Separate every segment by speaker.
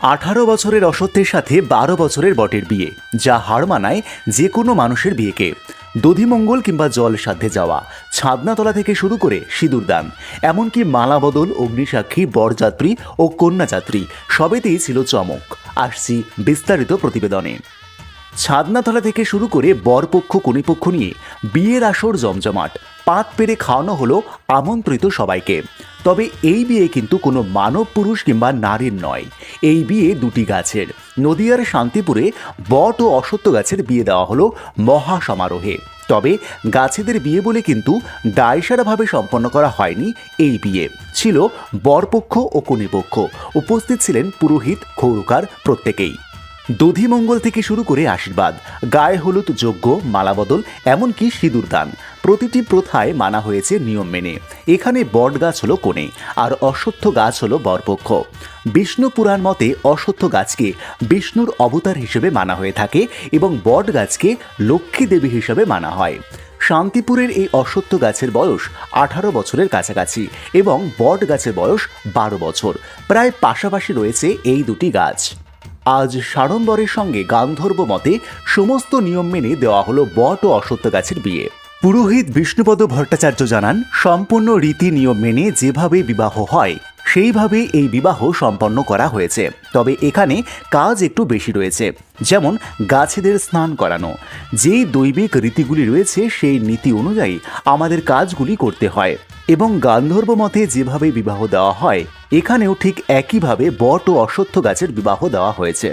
Speaker 1: আঠারো বছরের অসত্যের সাথে বারো বছরের বটের বিয়ে, যা হার মানায় যে কোনো মানুষের বিয়েকে। দধিমঙ্গল কিংবা জল সাধ্যে যাওয়া, ছাদনাতলা থেকে শুরু করে সিঁদুরদান এমনকি মালা বদল অগ্নিসাক্ষী, বরযাত্রী ও কন্যাযাত্রী, সবেতেই ছিল চমক। আসছি বিস্তারিত প্রতিবেদনে। ছাদনাতলা থেকে শুরু করে বরপক্ষ কনেপক্ষ নিয়ে বিয়ের আসর জমজমাট, পাত পেরে খাওয়ানো হলো আমন্ত্রিত সবাইকে। তবে এই বিয়ে কিন্তু কোনো মানব পুরুষ কিংবা নারীর নয়। এই বিয়ে দুটি গাছের। নদিয়ার শান্তিপুরে বট ও অসত্য গাছের বিয়ে দেওয়া হলো মহা সমারোহে তবে গাছেদের বিয়ে বলে কিন্তু দায়সারাভাবে সম্পন্ন করা হয়নি এই বিয়ে। ছিল বরপক্ষ ও কনেপক্ষ উপস্থিত ছিলেন পুরোহিত, খৌরকার প্রত্যেকেই। দধিমঙ্গল থেকে শুরু করে আশীর্বাদ। গায়ে হলুদ যজ্ঞ, মালাবদল, এমনকি সিঁদুর দান প্রতিটি প্রথায় মানা হয়েছে নিয়ম মেনে। এখানে বট গাছ হলো কোণে, আর অশ্বত্থ গাছ হলো বরপক্ষ। বিষ্ণু পুরাণ মতে অশ্বত্থ গাছকে বিষ্ণুর অবতার হিসেবে মানা হয়ে থাকে এবং বট গাছকে লক্ষ্মী দেবী হিসেবে মানা হয়। শান্তিপুরের এই অশ্বত্থ গাছের বয়স আঠারো বছরের কাছাকাছি এবং বট গাছের বয়স বারো বছর। প্রায় পাশাপাশি রয়েছে এই দুটি গাছ। আজ সাড়ম্বরের সঙ্গে গান্ধর্ব মতে সমস্ত নিয়ম মেনে দেওয়া হলো বট ও অসত্য গাছের বিয়ে। পুরোহিত বিষ্ণুপদ ভট্টাচার্য জানান, সম্পূর্ণ রীতি নিয়ম মেনে যেভাবে বিবাহ হয়, সেইভাবে এই বিবাহ সম্পন্ন করা হয়েছে। তবে এখানে কাজ একটু বেশি রয়েছে, যেমন গাছেদের স্নান করানো। যেই দৈবিক রীতিগুলি রয়েছে, সেই নীতি অনুযায়ী আমাদের কাজগুলি করতে হয় এবং গান্ধর্ব মতে যেভাবে বিবাহ দেওয়া হয়, এখানেও ঠিক একইভাবে বট ও অশ্বত্থ গাছের বিবাহ দেওয়া হয়েছে।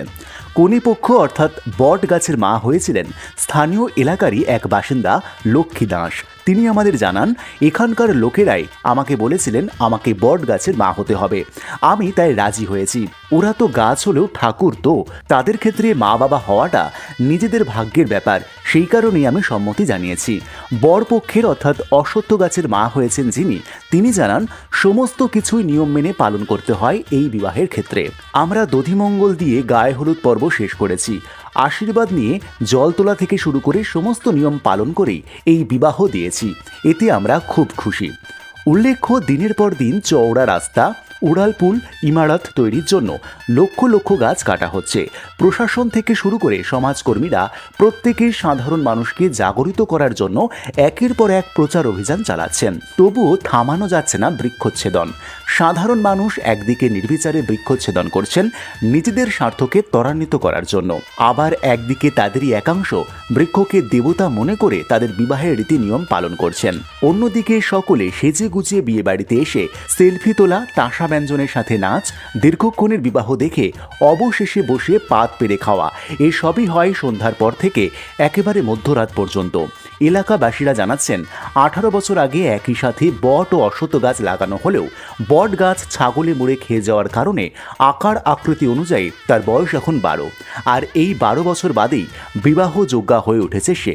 Speaker 1: কনিপক্ষ অর্থাৎ বট গাছের মা হয়েছিলেন স্থানীয় এলাকারই এক বাসিন্দা লক্ষ্মী দাস। তিনি আমাদের জানান, এখানকার লোকেরাই আমাকে বলেছিলেন আমাকে বট গাছের মা হতে হবে। আমি তাই রাজি হয়েছি। ওরা তো গাছ হলেও ঠাকুর তো। তাদের ক্ষেত্রে মা বাবা হওয়াটা নিজেদের ভাগ্যের ব্যাপার। সেই কারণেই আমি সম্মতি জানিয়েছি। বরপক্ষের অর্থাৎ অসত্য গাছের মা হয়েছেন যিনি, তিনি জানান, সমস্ত কিছুই নিয়ম মেনে পালন করতে হয় এই বিবাহের ক্ষেত্রে। আমরা দধিমঙ্গল দিয়ে গায়ে হলুদ পর্ব শেষ করেছি। আশীর্বাদ নিয়ে জল তোলা থেকে শুরু করে সমস্ত নিয়ম পালন করে এই বিবাহ দিয়েছি। এতে আমরা খুব খুশি। উল্লেখ্য, দিনের পর দিন চওড়া রাস্তা উড়ালপুল ইমারত তৈরির জন্য লক্ষ লক্ষ গাছ কাটা হচ্ছে। প্রশাসন থেকে শুরু করে সমাজকর্মীরা প্রত্যেকের সাধারণ মানুষকে জাগরিত করার জন্য একের পর এক প্রচার অভিযান চালাচ্ছেন। তবুও থামানো যাচ্ছে না বৃক্ষচ্ছেদন। সাধারণ মানুষ একদিকে নির্বিচারে বৃক্ষচ্ছেদন করছেন নিজেদের স্বার্থকে ত্বরান্বিত করার জন্য। আবার একদিকে তাদেরই একাংশ বৃক্ষকে দেবতা মনে করে তাদের বিবাহের রীতি নিয়ম পালন করছেন। অন্যদিকে সকলে সেজে গুছিয়ে বিয়ে বাড়িতে এসে সেলফি তোলা, তাসা ব্যঞ্জনের সাথে নাচ, দীর্ঘক্ষণের বিবাহ দেখে অবশেষে বসে পাত পেরে খাওয়া। এসবই হয় সন্ধ্যার পর থেকে একেবারে মধ্যরাত পর্যন্ত। এলাকাবাসীরা জানাচ্ছেন, আঠারো বছর আগে একই সাথে বট ও অশ্বত্থ গাছ লাগানো হলেও বট গাছ ছাগলে মুড়ে খেয়ে যাওয়ার কারণে আকার আকৃতি অনুযায়ী তার বয়স এখন বারো। আর এই বারো বছর বাদেই বিবাহ যোগ্যা হয়ে উঠেছে সে।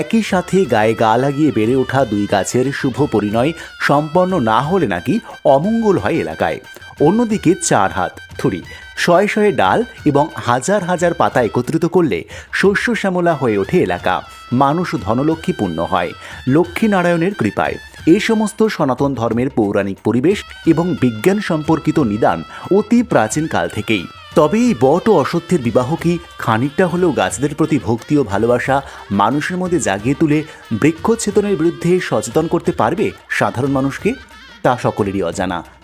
Speaker 1: একই সাথে গায়ে গা লাগিয়ে বেড়ে ওঠা দুই গাছের শুভ পরিণয় সম্পন্ন না হলে নাকি অমঙ্গল হয় এলাকায়। অন্যদিকে চার হাত, থুরি, শয়ে শয়ে ডাল এবং হাজার হাজার পাতা একত্রিত করলে শস্য শ্যামলা হয়ে ওঠে এলাকা। মানুষ ধনলক্ষ্মী পূর্ণ হয়। লক্ষ্মীনারায়ণের কৃপায়। এই সমস্ত সনাতন ধর্মের পৌরাণিক পরিবেশ এবং বিজ্ঞান সম্পর্কিত নিদান অতি প্রাচীন কাল থেকেই। তবে এই বট ও অসত্যের বিবাহ কি খানিকটা হলেও গাছদের প্রতি ভক্তি ও ভালোবাসা মানুষের মধ্যে জাগিয়ে তুলে বৃক্ষচ্ছেদনের বিরুদ্ধে সচেতন করতে পারবে সাধারণ মানুষকে? তা সকলেরই অজানা।